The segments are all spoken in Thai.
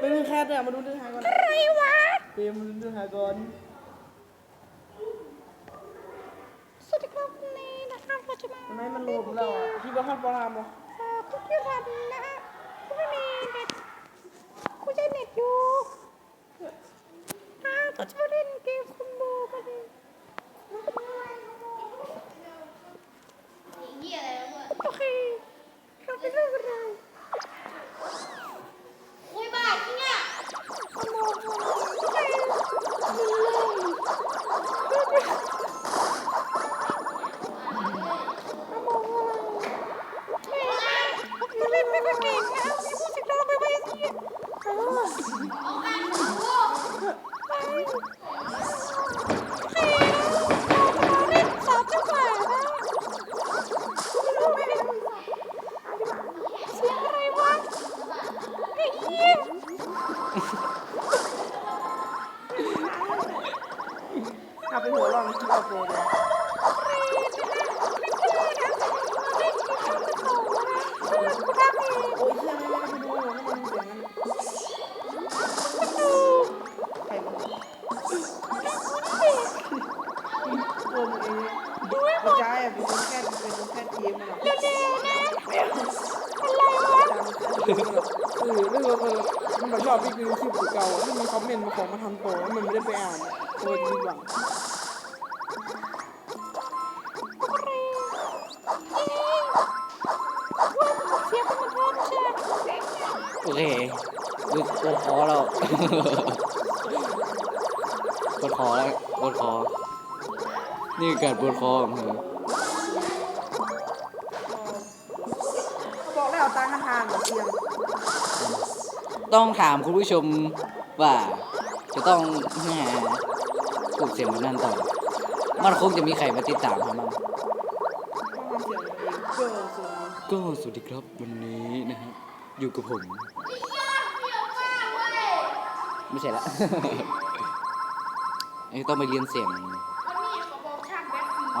ไม่มึงแค่เนี่ยมาดูเนื้อหาก่อนอะไรวะเปรมมาดูเนื้อหาก่อนสวัสดีครับวันนี้นะครับเราจะมาทำไมมันโลภเราอะที่บ้านปรามอะเอ่อคุณพี่รันนะฮะคุณไม่มีเน็ตคุณใช้เน็ตอยู่อ่าก็จะมาเล่นเกมคุณโบกันดิเหี้ยอะไรวะโอเคเราไปเริ่มกันเลยคุย องกระจายอะเป็นคนแค่เป็นคนแค่ทีมมันหรอกเออเรื่องมันมันแบบชอบพี่คือคลิปเก่าอะที่มีคอมเมนต์มาของมาทำโปรแล้วมันไม่ได้ไปอ่านโอ้ยดีหวังโอเคดูปวดคอแล้วปวดคอแล้วปวดคอ นี่คือการปวดคอของเธอบอกแล้วเอาตังค์ห่างๆเตียงต้องถามคุณผู้ชมว่า จะต้องหาปลูกเสียงแบบนั้นต่อ มันคงจะมีใครมาติดตามเขามั้งต้องทำเสียงเองเพื่อส่วนก็สวัสดีครับวันนี้นะฮะอยู่กับผม ไม่ใช่ละ ไอ้ต้องไปเรียนเสียง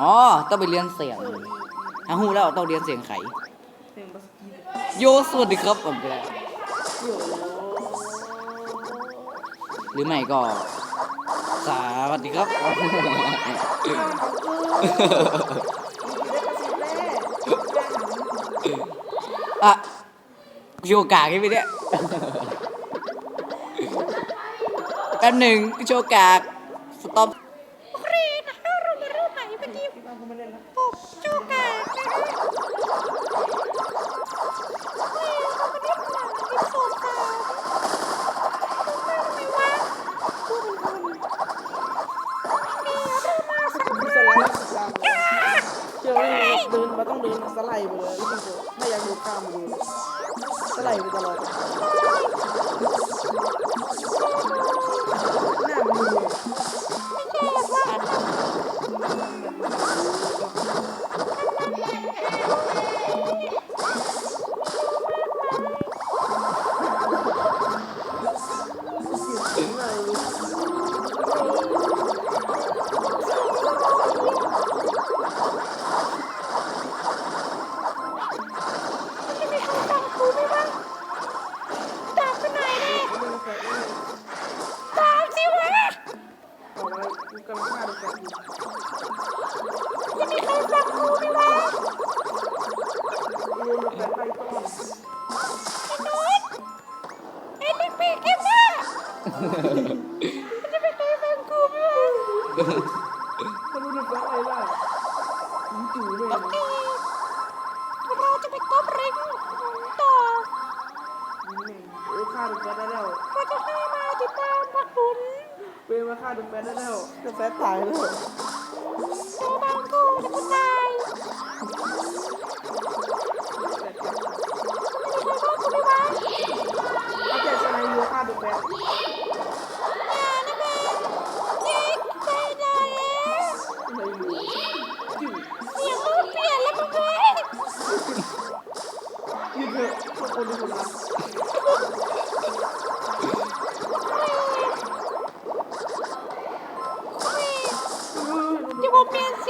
อ๋อ ต้องไปเรียนเสียงฮาฮูแล้วต้องเรียนเสียงไขโยสวัสดีครับผมจะได้หรือไม่ก็สวัสดีครับอะโยกากใช่ไหมเนี่ยแป๊บหนึ่งโชกาก สไลด์ไมาฆ่าดูแ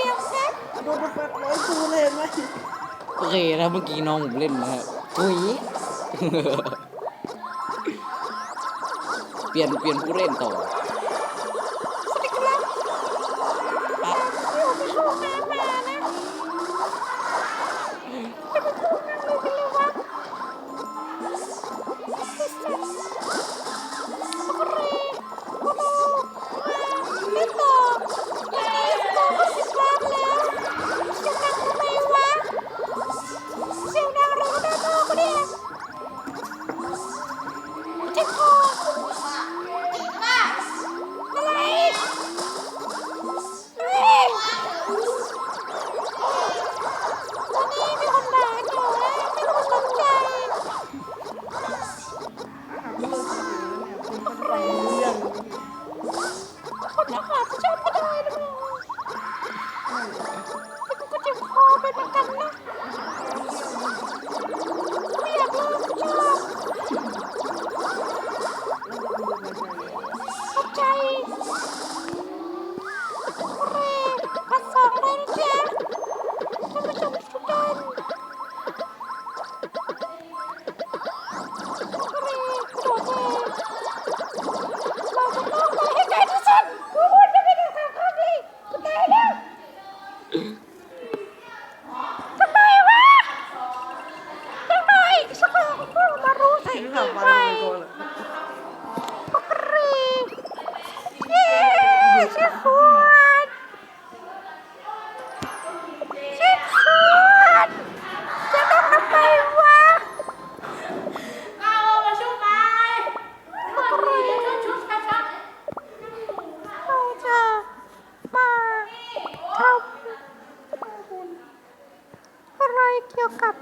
เดียวเซ็ตโดนแป๊บร้อยตูเลยไหมโอเคนะเมื่อกี้น้องผมเล่นนะครับอุ้ยเปลี่ยนเปลี่ยนผู้เล่นต่อ เกี่ยวกับ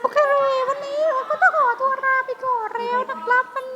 โอเคเลยวันนี้เราก็ต้องขอตัวลาไปก่อนแล้วนะครับมัน